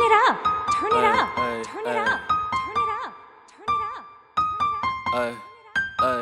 it up. Turn it up. Hey, Turn hey, it hey. up. Turn it up. Turn it up. เอ้ยเอ้ย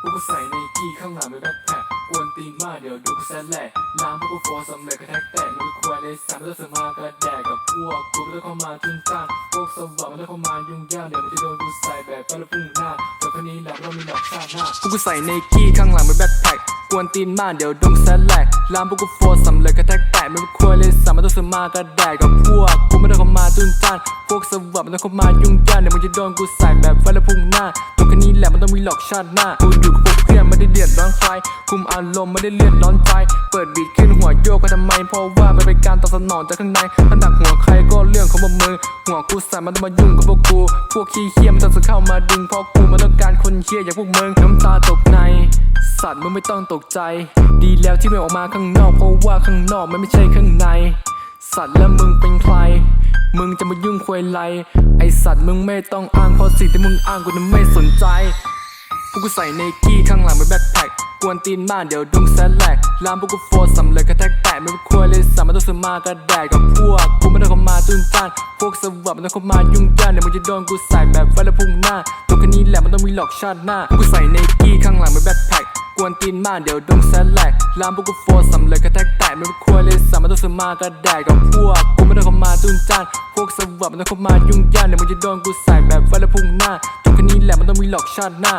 พวกกูใส่ในกี้ข้างหลังเป็นแบ็คแพ็คกวนตีนมากเดี๋ยวดูกูแซนแหลกลามพวกกูฟอร์สำเร็จกระแทกแตกมึงควายในสามไม่ต้องเสมากระแดกกับพวกกูไม่ต้องเข้ามาจุนจ้านพวกสว่างไม่ต้องเข้ามายุ่งยากเดี๋ยวมันจะโดนกูใส่แบบไปแล้วพุ่งหน้าจบคนนี้แหละไม่ต้องมีหลอกชาติหน้าพวกกูใส่ไนกี้ข้างหลังเป็นแบ็คแพ็ค กวนตีนมากเดี๋ยวดงแซนแลกลามพวกกูโฟร์สำเร็จกระแทกแตกไม่ควายเลยสามไม่ต้องเสมากระแดกกับพวกกูไม่ต้องเข้ามาจุนจ้านพวกสวัสดิ์ไม่ต้องเข้ามายุ่งยากเดี๋ยวมึงจะโดนกูใส่แบบไฟแล้วพุ่งหน้าจบคนนี้แหละมันต้องมีหลอกชาติหน้ากูอยู่กับพวกเพื่อนไม่ได้เดือดร้อนใครคุมอารมณ์ไม่ได้เลือดร้อนใจเปิดบีทขึ้นหัวโยกก็ทำไมเพราะว่ามันเป็นการตอบสนองจากข้างในถ้าดักหัวใครก็เรื่องของมึงหัวกูใส่มันต้องมายุ่งกับพวกกูพวกขี้เคี้ยมันต้องเข้ามาดึงเพราะกูมันต้องการคนเคี้ยอย่างพวกมึงน้ำตาตกใน สัตว์มึงไม่ต้องตกใจ ดีแล้วที่ไม่ออกมาข้างนอก เพราะว่าข้างนอกมันไม่ใช่ข้างใน สัตว์แล้วมึงเป็นใคร มึงจะมายุ่งควยไร ไอสัตว์มึงไม่ต้องอ้างเพราะสิ่งที่มึงอ้างกูนั้นไม่สนใจพวกกูใส่ไนกี้ข้างหลังเป็นแบ็คแพ็คกวนตีนมากเดี๋ยวดุงแซนแลกลามพวกกูโฟร์สำเร็จกระแทกแตกไม่เป็นควยเลยสามมันต้องสมากระแดกกับพวกกูไม่ต้องเข้ามาจุนจ้านพวกสวัสดิ์มันต้องเข้ามายุ่งยากเดี๋ยวมึงจะโดนกูใส่แบบไฟแล้วพุ่งหน้าตัวคนนี้แหละมันต้องมีหลอกชาติหน้าพวกกูใส่ไนกี้ข้างหลังเป็นแบ็คแพ็ค กวนตีนมากเดี๋ยวดงแซนแลกลามพวกกูโฟร์สำเร็จกระแทกแตกไม่ควายเลยสามมันต้องสมากระแดกกับพวกกูไม่ต้องเข้ามาจุนจ้านพวกสวัสดิ์มันต้องเข้ามายุ่งยากเดี๋ยวมึงจะโดนกูใส่แบบไฟแล้วพุ่งหน้าทุกคนนี้แหละมันต้องมีหลอกชาติหน้า